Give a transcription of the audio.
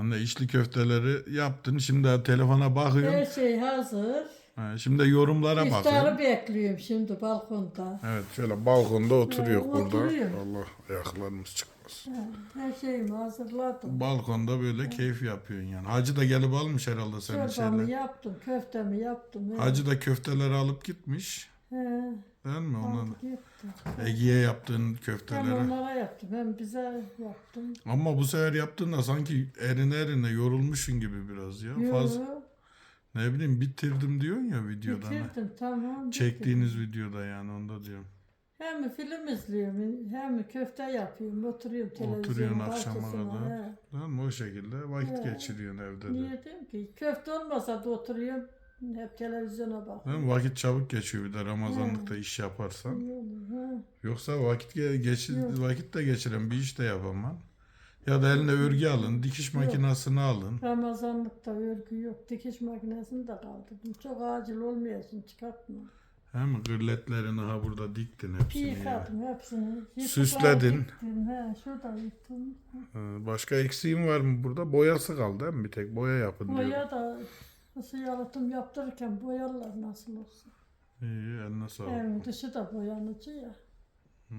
Anne içli köfteleri yaptın. Şimdi telefona bakıyorum. Her şey hazır. Ha, şimdi yorumlara bakıyorum. İftarı bekliyorum şimdi balkonda. Evet şöyle balkonda oturuyor Ha, burada. oturuyor. Allah ayaklarımız çıkmaz. Ha, Her şeyimi hazırladım. Balkonda böyle keyif yapıyorsun yani. Hacı da gelip almış herhalde senin Çorbamı şeyler. yaptım, köftemi yaptım. Hacı da köfteleri alıp gitmiş. He, Değil mi? Gitti. Ege'ye yaptığın Hem köfteleri. onlara yaptım hem bize yaptım. Ama bu sefer yaptığında sanki erine erine yorulmuşsun gibi biraz ya. Yo, ne bileyim bitirdim diyorsun ya videoda. hani. bitirdim tamam. Çektiğiniz videoda yani onda diyorum. Hem film izliyorum hem köfte yapıyorum. Oturuyorum televizyonun Oturuyorsun akşama karşısına, kadar. he. Değil mi? O şekilde vakit He. geçiriyorsun evde de. Niye diyeyim ki? Köfte olmasa da oturuyorum. Hep televizyona Değil bakıyorum. mi? Vakit çabuk geçiyor bir de Ramazanlıkta iş yaparsan. Ha. Yoksa vakit ge- geçir, Yok. vakit de geçiren bir iş de yapamam. Ya da eline örgü alın, dikiş Yok. makinesini alın. Ramazanlıkta örgü yok. Dikiş makinesini de kaldırdım. Çok acil olmayasın çıkartma. Hem gırletlerini ha burada diktin hepsini. ya. Yıkadım hepsini. Yıkıp Süsledin. yıktım, He, şurada yıktım. Ee, Başka eksiğin var mı burada? Boyası kaldı değil mi? Bir tek boya yapın diyor. Boya da nasıl yalıtım yaptırırken boyarlar nasıl olsa. İyi, eline sağlık. Evin dışı da boyanıcı ya. Hı.